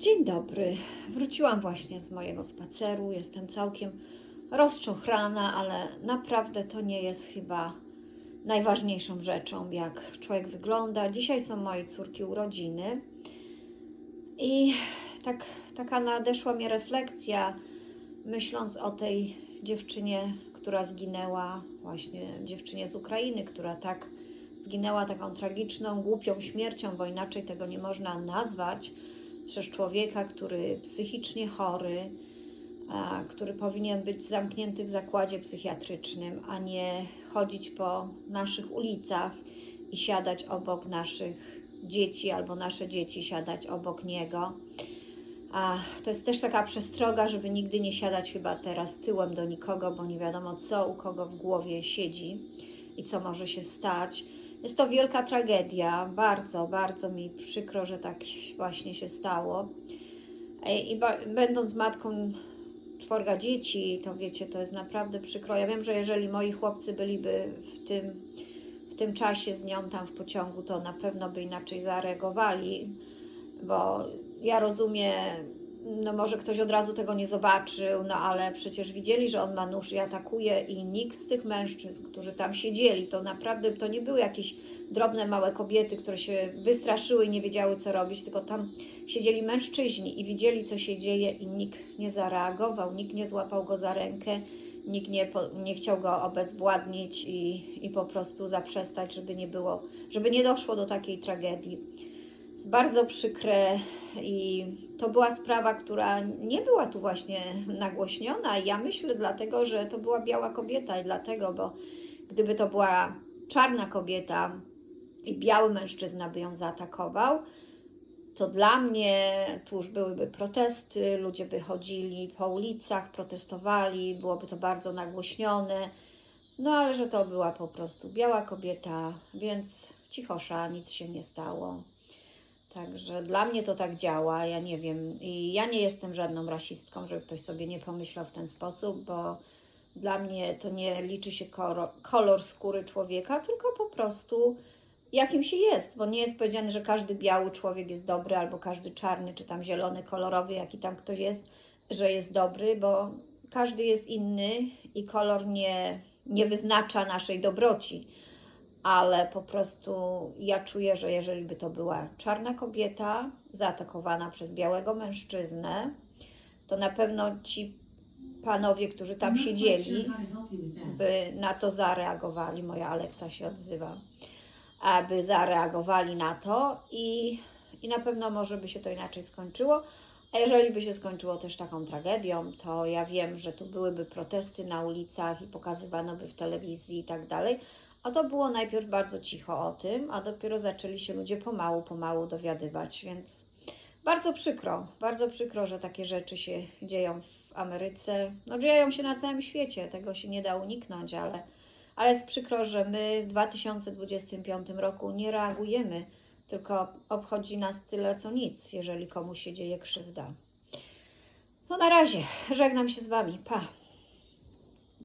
Dzień dobry. Wróciłam właśnie z mojego spaceru. Jestem całkiem rozczochrana, ale naprawdę to nie jest chyba najważniejszą rzeczą, jak człowiek wygląda. Dzisiaj są mojej córki urodziny i tak, taka nadeszła mi refleksja, myśląc o tej dziewczynie, która zginęła, właśnie dziewczynie z Ukrainy, która tak zginęła taką tragiczną, głupią śmiercią, bo inaczej tego nie można nazwać przez człowieka, który psychicznie chory, a, który powinien być zamknięty w zakładzie psychiatrycznym, a nie chodzić po naszych ulicach i siadać obok naszych dzieci, albo nasze dzieci siadać obok niego. A to jest też taka przestroga, żeby nigdy nie siadać chyba teraz tyłem do nikogo, bo nie wiadomo co u kogo w głowie siedzi i co może się stać. Jest to wielka tragedia. Bardzo, bardzo mi przykro, że tak właśnie się stało. I ba- będąc matką czworga dzieci, to wiecie, to jest naprawdę przykro. Ja wiem, że jeżeli moi chłopcy byliby w tym, w tym czasie z nią tam w pociągu, to na pewno by inaczej zareagowali, bo ja rozumiem, no może ktoś od razu tego nie zobaczył, no ale przecież widzieli, że on ma nóż i atakuje i nikt z tych mężczyzn, którzy tam siedzieli, to naprawdę to nie były jakieś drobne, małe kobiety, które się wystraszyły i nie wiedziały, co robić, tylko tam siedzieli mężczyźni i widzieli, co się dzieje i nikt nie zareagował, nikt nie złapał go za rękę, nikt nie, nie chciał go obezwładnić i, i po prostu zaprzestać, żeby nie było, żeby nie doszło do takiej tragedii. Jest bardzo przykre i to była sprawa, która nie była tu właśnie nagłośniona. Ja myślę dlatego, że to była biała kobieta i dlatego, bo gdyby to była czarna kobieta i biały mężczyzna by ją zaatakował, to dla mnie tu już byłyby protesty, ludzie by chodzili po ulicach, protestowali, byłoby to bardzo nagłośnione. No ale że to była po prostu biała kobieta, więc cichosza, nic się nie stało. Także dla mnie to tak działa, ja nie wiem. I ja nie jestem żadną rasistką, żeby ktoś sobie nie pomyślał w ten sposób, bo dla mnie to nie liczy się kolor, skóry człowieka, tylko po prostu jakim się jest, bo nie jest powiedziane, że każdy biały człowiek jest dobry, albo każdy czarny, czy tam zielony, kolorowy, jaki tam ktoś jest, że jest dobry, bo każdy jest inny i kolor nie, nie wyznacza naszej dobroci. Ale po prostu ja czuję, że jeżeli by to była czarna kobieta zaatakowana przez białego mężczyznę, to na pewno ci panowie, którzy tam siedzieli, by na to zareagowali. Moja Aleksa się odzywa aby zareagowali na to i, i na pewno może by się to inaczej skończyło. A jeżeli by się skończyło też taką tragedią, to ja wiem, że tu byłyby protesty na ulicach i pokazywano by w telewizji i tak dalej. A to było najpierw bardzo cicho o tym, a dopiero zaczęli się ludzie pomału, pomału dowiadywać, więc bardzo przykro, bardzo przykro, że takie rzeczy się dzieją w Ameryce. No dzieją się na całym świecie, tego się nie da uniknąć, ale ale jest przykro, że my w 2025 roku nie reagujemy, tylko obchodzi nas tyle co nic, jeżeli komuś się dzieje krzywda. No na razie, żegnam się z Wami. Pa!